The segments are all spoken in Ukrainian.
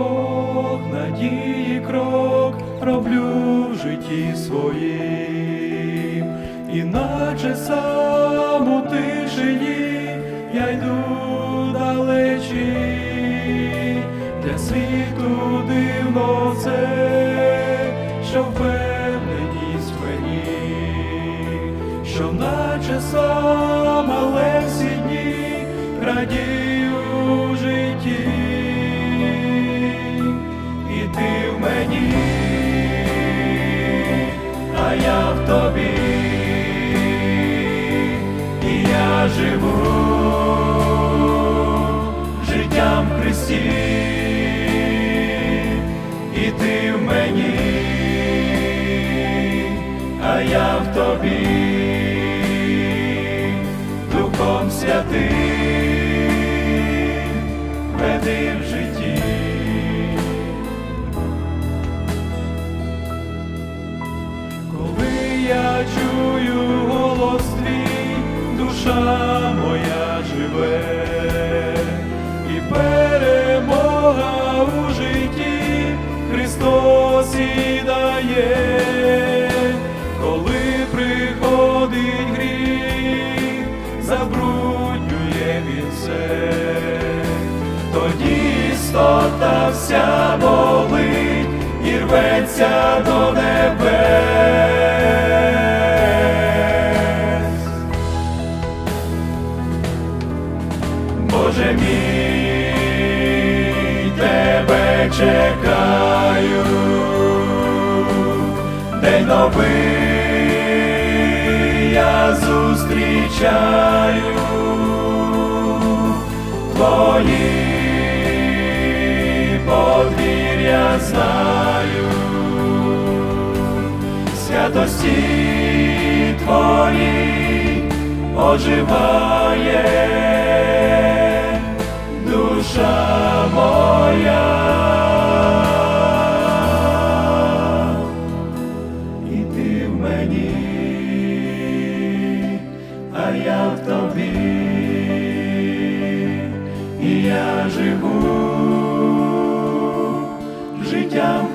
Бог надії крок роблю в житті своїм, іначе сам у тишині я йду далечі, для світу дивно це, що впевненість мені, що наче сам, але всі дні радію житті, живу життям в Христі, і ти в мені, а я в тобі, Духом Святим перемога у житті Христос і коли приходить гріх, забруднює він все, тоді істота вся болить і рветься до небес. Боже мій, чекаю, день новий я зустрічаю. Твої подвір'я знаю, святості твої оживає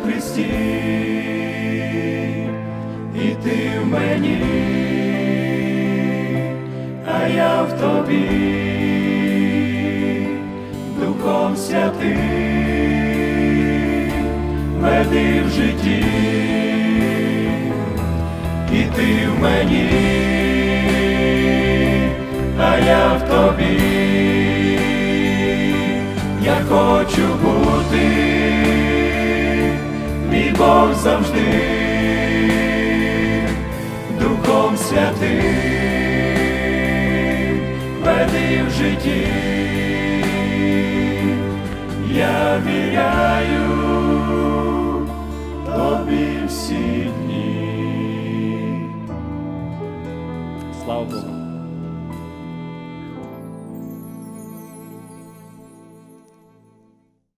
Христі, і ти в мені, а я в тобі, Духом Святим веди в житті. І ти в мені, а я в тобі, я хочу Бог завжди, Духом Святим, веди в житті, я віряю тобі всі дні. Слава Богу.